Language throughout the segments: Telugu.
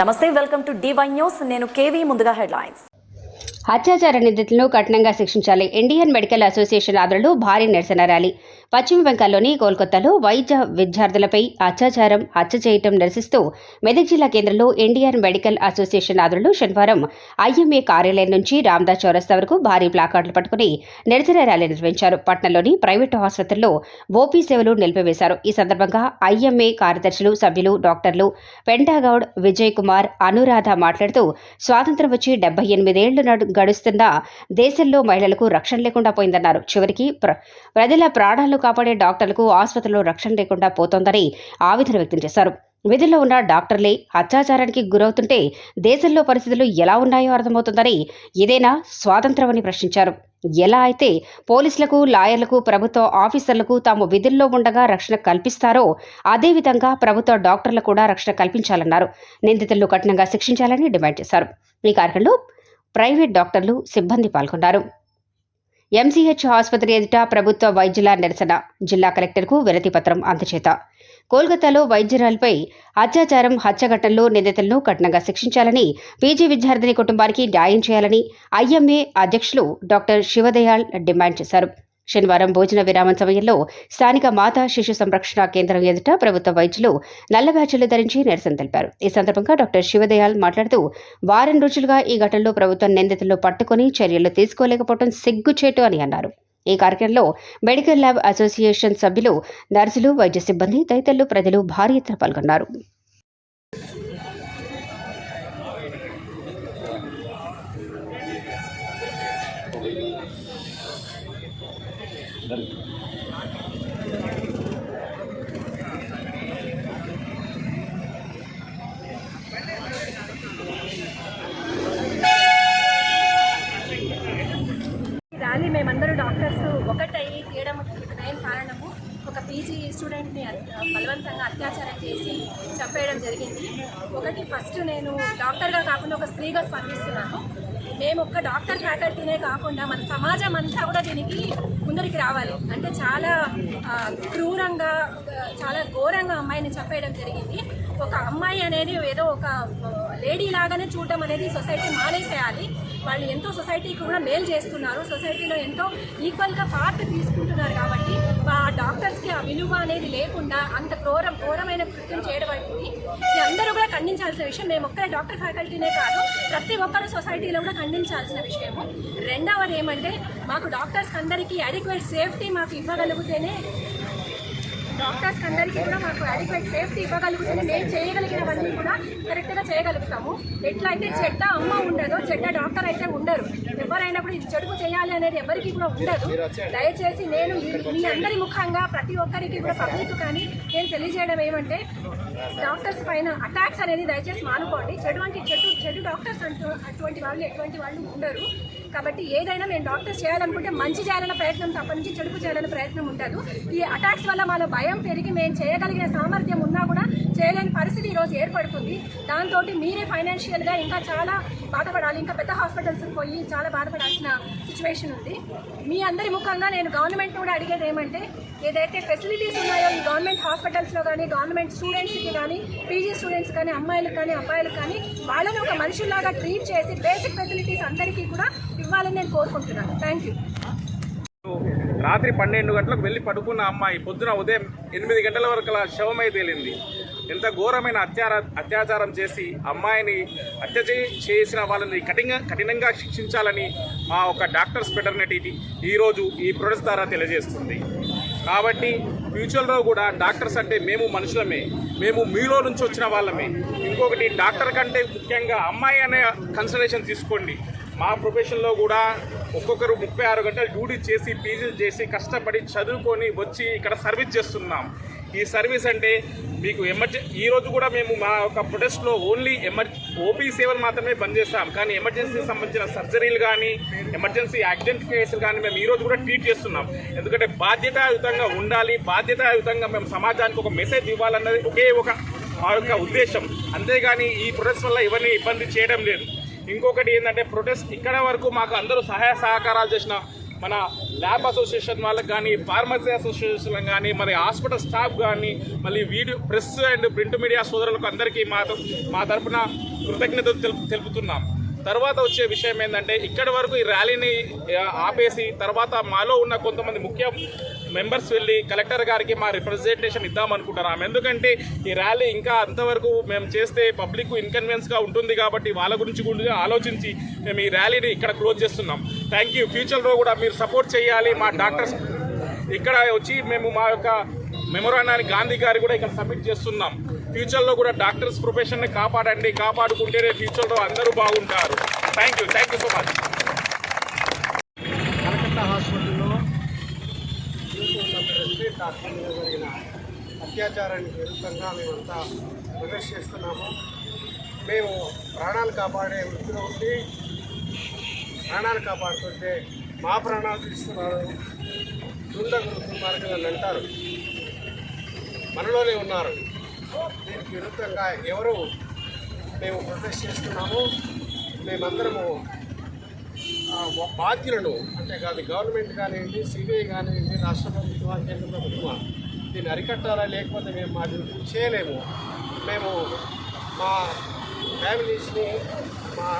నమస్తే వెల్కమ్ టు డివై న్యూస్ నేను కేవీ ముందుగా హెడ్లైన్స్. అత్యాచార నిందితులను కఠినంగా శిక్షించాలి. ఇండియన్ మెడికల్ అసోసియేషన్ ఆధ్వర్యంలో భారీ నిరసన ర్యాలీ. పశ్చిమ బెంగాల్లోని కోల్కతాలో వైద్య విద్యార్థులపై అత్యాచారం హత్య చేయటం నిరసిస్తూ మెదక్ జిల్లా కేంద్రంలో ఇండియన్ మెడికల్ అసోసియేషన్ ఆధ్వర్యంలో శనివారం ఐఎంఏ కార్యాలయం నుంచి రామ్దాస్ చౌరస్తా వరకు భారీ ప్లాకార్డులు పట్టుకుని నిరసన ర్యాలీ నిర్వహించారు. పట్నంలోని ప్రైవేటు ఆసుపత్రుల్లో ఓపీ సేవలు నిలిపివేశారు. ఈ సందర్భంగా ఐఎంఏ కార్యదర్శులు సభ్యులు డాక్టర్లు పెంటాగౌడ్ విజయ్ కుమార్ అనురాధ మాట్లాడుతూ స్వాతంత్రం వచ్చి డెబ్బై ఎనిమిదేళ్ళు నడు- గడుస్తున్నా దేశంలో మహిళలకు రక్షణ లేకుండా పోయిందన్నారు. చివరికి ప్ర- ప్రజల ప్రాణాలు కాపాడే డాక్టర్లకు ఆసుపత్రిలో రక్షణ లేకుండా పోతోందని ఆవేదన వ్యక్తం చేశారు. విధుల్లో ఉన్న డాక్టర్లే అత్యాచారానికి గురవుతుంటే దేశంలో పరిస్థితులు ఎలా ఉన్నాయో అర్థమవుతుందని ఇదేనా స్వాతంత్రమని ప్రశ్నించారు. ఎలా అయితే పోలీసులకు లాయర్లకు ప్రభుత్వ ఆఫీసర్లకు తాము విధుల్లో ఉండగా రక్షణ కల్పిస్తారో అదేవిధంగా ప్రభుత్వ డాక్టర్లకు కూడా రక్షణ కల్పించాలన్నారు. నిందితులను కఠినంగా శిక్షించాలని డిమాండ్ చేశారు. ఈ కార్యక్రమంలో ప్రైవేట్ డాక్టర్లు సిబ్బంది పాల్గొన్నారు. ఎంసీహెచ్ ఆసుపత్రి ఎదుట ప్రభుత్వ వైద్యుల నిరసన. జిల్లా కలెక్టర్కు వినతిపత్రం అందచేత. కోల్కతాలో వైద్యురాలపై అత్యాచారం హత్య ఘటనలో నిందితులను కఠినంగా శిక్షించాలని పీజీ విద్యార్థిని కుటుంబానికి న్యాయం చేయాలని ఐఎంఏ అధ్యక్షులు డాక్టర్ శివదయాళ్ డిమాండ్ చేశారు. శనివారం భోజన విరామం సమయంలో స్థానిక మాతా శిశు సంరక్షణ కేంద్రం ఎదుట ప్రభుత్వ వైద్యులు నల్ల బ్యాచ్లు ధరించి నిరసన తెలిపారు. ఈ సందర్భంగా డాక్టర్ శివదయాల్ మాట్లాడుతూ వారం రోజులుగా ఈ ఘటనలో ప్రభుత్వం నిందితులను పట్టుకుని చర్యలు తీసుకోలేకపోవడం సిగ్గుచేటు అని అన్నారు. ఈ కార్యక్రమంలో మెడికల్ ల్యాబ్ అసోసియేషన్ సభ్యులు నర్సులు వైద్య సిబ్బంది తదితరులు ప్రజలు భారీ ఎత్తున పాల్గొన్నారు. ర్యాలీ మేమందరూ డాక్టర్స్ ఒకటై తీయడం ఏం కారణము ఒక పీజీ స్టూడెంట్ని బలవంతంగా అత్యాచారం చేసి చంపేయడం జరిగింది. ఒకటి ఫస్ట్ నేను డాక్టర్గా కాకుండా ఒక స్త్రీగా స్పందిస్తున్నాను. మేము ఒక్క డాక్టర్ ఫ్యాకల్టీనే కాకుండా మన సమాజం అంతా కూడా దీనికి ముందరికి రావాలి. అంటే చాలా క్రూరంగా చాలా ఘోరంగా అమ్మాయిని చంపేయడం జరిగింది. ఒక అమ్మాయి అనేది ఏదో ఒక లేడీ లాగానే చూడడం అనేది సొసైటీ మానేసేయాలి. వాళ్ళు ఎంతో సొసైటీకి కూడా మేలు చేస్తున్నారు. సొసైటీలో ఎంతో ఈక్వల్గా పార్ట్ తీసుకుంటున్నారు కాబట్టి ఆ డాక్టర్స్కి ఆ విలువ అనేది లేకుండా అంత క్రోరం క్రోరమైన కృత్యం చేయడం అనేది అందరూ కూడా ఖండించాల్సిన విషయం. మేము ఒక్కరే డాక్టర్ ఫ్యాకల్టీనే కాదు ప్రతి ఒక్కరు సొసైటీలో కూడా ఖండించాల్సిన విషయము. రెండవది ఏమంటే మాకు డాక్టర్స్ అందరికీ అడిక్వేట్ సేఫ్టీ మాకు ఇవ్వగలిగితేనే డాక్టర్స్ అందరికీ కూడా మాకు అడిక్వేట్ సేఫ్టీ ఇవ్వగలుగుతుంది. మేము చేయగలిగినవన్నీ కూడా కరెక్ట్గా చేయగలుగుతాము. ఎట్లయితే చెడ్డ అమ్మ ఉండదో చెడ్డ డాక్టర్ అయితే ఉండరు. ఎవరైనప్పుడు ఇది చెడుపు చేయాలి అనేది ఎవరికి కూడా ఉండదు. దయచేసి నేను మీ అందరి ముఖంగా ప్రతి ఒక్కరికి కూడా పబ్లిక్ కానీ నేను తెలియజేయడం ఏమంటే డాక్టర్స్ పైన అటాక్స్ అనేది దయచేసి మానుకోండి. ఎటువంటి చెడు చెడు డాక్టర్స్ అంటూ అటువంటి వాళ్ళు ఎటువంటి వాళ్ళు ఉండరు. కాబట్టి ఏదైనా మేము డాక్టర్స్ చేయాలనుకుంటే మంచి చేయాలన్న ప్రయత్నం తప్ప నుంచి చెడుపు చేయాలన్న ప్రయత్నం ఉండదు. ఈ అటాక్స్ వల్ల మాలో భయం పెరిగి మేము చేయగలిగిన సామర్థ్యం ఉన్నా కూడా చేయలేని పరిస్థితి ఈరోజు ఏర్పడుతుంది. దాంతో మీరే ఫైనాన్షియల్గా ఇంకా చాలా బాధపడాలి. ఇంకా పెద్ద హాస్పిటల్స్కి పోయి చాలా బాధపడాల్సిన సిచ్యువేషన్ ఉంది. మీ అందరి ముఖంగా నేను గవర్నమెంట్ కూడా అడిగేది ఏమంటే ఏదైతే ఫెసిలిటీస్ ఉన్నాయో ఈ గవర్నమెంట్ హాస్పిటల్స్లో కానీ గవర్నమెంట్ స్టూడెంట్స్కి కానీ పీజీ స్టూడెంట్స్ కానీ అమ్మాయిలకు కానీ అబ్బాయిలకు కానీ వాళ్ళని ఒక మనుషుల్లాగా ట్రీట్ చేసి బేసిక్ ఫెసిలిటీస్ అందరికీ కూడా ఇవ్వాలని నేను కోరుకుంటున్నాను. థ్యాంక్ యూ రాత్రి పన్నెండు గంటలకు వెళ్ళి పడుకున్న అమ్మాయి పొద్దున ఉదయం ఎనిమిది గంటల వరకు అలా శవమై తేలింది. ఎంత ఘోరమైన అత్యార అత్యాచారం చేసి అమ్మాయిని హత్య చేసిన వాళ్ళని కఠినంగా కఠినంగా శిక్షించాలని మా ఒక డాక్టర్స్ ఫెటర్నిటీ ఈరోజు ఈ ప్రొడక్ట్స్ ద్వారా తెలియజేస్తుంది. కాబట్టి ఫ్యూచర్లో కూడా డాక్టర్స్ అంటే మేము మనుషులమే. మేము మీలో నుంచి వచ్చిన వాళ్ళమే. ఇంకొకటి డాక్టర్ కంటే ముఖ్యంగా అమ్మాయి అనే కన్సిడరేషన్ తీసుకోండి. మా ప్రొఫెషన్లో కూడా ఒక్కొక్కరు ముప్పై ఆరు గంటలు డ్యూటీ చేసి పీజీలు చేసి కష్టపడి చదువుకొని వచ్చి ఇక్కడ సర్వీస్ చేస్తున్నాం. ఈ సర్వీస్ అంటే మీకు ఎమర్జెన్ ఈ రోజు కూడా మేము మా యొక్క ప్రొటెస్ట్లో ఓన్లీ ఎమర్ ఓపీ సేవలు మాత్రమే పనిచేస్తాం చేస్తాం. కానీ ఎమర్జెన్సీకి సంబంధించిన సర్జరీలు కానీ ఎమర్జెన్సీ యాక్సిడెంట్ కేసులు కానీ మేము ఈ రోజు కూడా ట్రీట్ చేస్తున్నాం. ఎందుకంటే బాధ్యతాయుతంగా ఉండాలి బాధ్యతాయుతంగా మేము సమాజానికి ఒక మెసేజ్ ఇవ్వాలన్నది ఒకే ఒక మా యొక్క ఉద్దేశం. అంతేగాని ఈ ప్రొటెస్ట్ వల్ల ఎవరిని ఇబ్బంది చేయడం లేదు. ఇంకొకటి ఏంటంటే ప్రొటెస్ట్ ఇక్కడ వరకు మాకు అందరూ సహాయ సహకారాలు చేసిన మన ల్యాబ్ అసోసియేషన్ వాళ్ళకి కానీ ఫార్మసీ అసోసియేషన్ కానీ మరి హాస్పిటల్ స్టాఫ్ కానీ మళ్ళీ video press and print media సోదరులకు అందరికీ మా మా తరపున కృతజ్ఞతలు తెలుపు తెలుపుతున్నాం. తర్వాత వచ్చే విషయం ఏంటంటే ఇక్కడి వరకు ఈ ర్యాలీని ఆపేసి తర్వాత మాలో ఉన్న కొంతమంది ముఖ్య మెంబర్స్ వెళ్ళి కలెక్టర్ గారికి మా రిప్రజెంటేషన్ ఇద్దామనుకుంటున్నాం. ఎందుకంటే ఈ ర్యాలీ ఇంకా అంతవరకు మేము చేస్తే పబ్లిక్ ఇన్కన్వీనియన్స్గా ఉంటుంది కాబట్టి వాళ్ళ గురించి కూడా ఆలోచించి మేము ఈ ర్యాలీని ఇక్కడ క్లోజ్ చేస్తున్నాం. థ్యాంక్ యూ ఫ్యూచర్లో కూడా మీరు సపోర్ట్ చేయాలి. మా డాక్టర్స్ ఇక్కడ వచ్చి మేము మా యొక్క మెమొరాండాన్ని గాంధీ గారి కూడా ఇక్కడ సబ్మిట్ చేస్తున్నాం. ఫ్యూచర్లో కూడా డాక్టర్స్ ప్రొఫెషన్ని కాపాడండి. కాపాడుకుంటేనే ఫ్యూచర్లో అందరూ బాగుంటారు. Thank you thank you so much resident మీద జరిగిన అత్యాచారానికి విరుద్ధంగా మేమంతా ప్రొటెస్ట్ చేస్తున్నాము. మేము ప్రాణాలు కాపాడే వృత్తిలో ఉండి ప్రాణాలు కాపాడుతుంటే మా ప్రాణాలు తీస్తున్నారు. దుండగులు దుర్మార్గులు అని అంటారు మనలోనే ఉన్నారు. దీనికి విరుద్ధంగా ఎవరు మేము ప్రొటెస్ట్ చేస్తున్నాము. మేమందరము బాధ్యులను అంటే కాదు గవర్నమెంట్ కానివ్వండి సిబిఐ కానివ్వండి రాష్ట్ర ప్రభుత్వం కేంద్ర ప్రభుత్వం దీన్ని అరికట్టాలా లేకపోతే మేము మా డ్యూటీ చేయలేము? మేము మా ఫ్యామిలీస్ని మా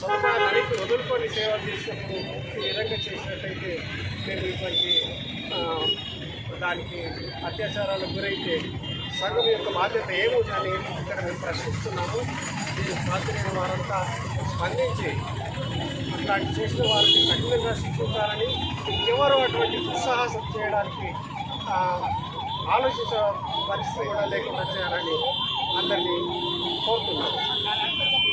సమాజాన్ని వదులుకొని సేవ చేసినప్పుడు ఈ విధంగా చేసినట్టయితే మేము ఇటువంటి దానికి అత్యాచారాలకు గురైతే సంఘం యొక్క బాధ్యత ఏమవుతుందని ఇక్కడ మేము ప్రశ్నిస్తున్నాము. దీనికి బాధ్యత వారంతా స్పందించి ఇట్లాంటి చేసిన వారిని కఠినంగా శిక్షించాలని ఎవరు అటువంటి దుస్సాహసం చేయడానికి ఆలోచించ పరిస్థితి కూడా లేకుండా చేయాలని అందరినీ కోరుతున్నాము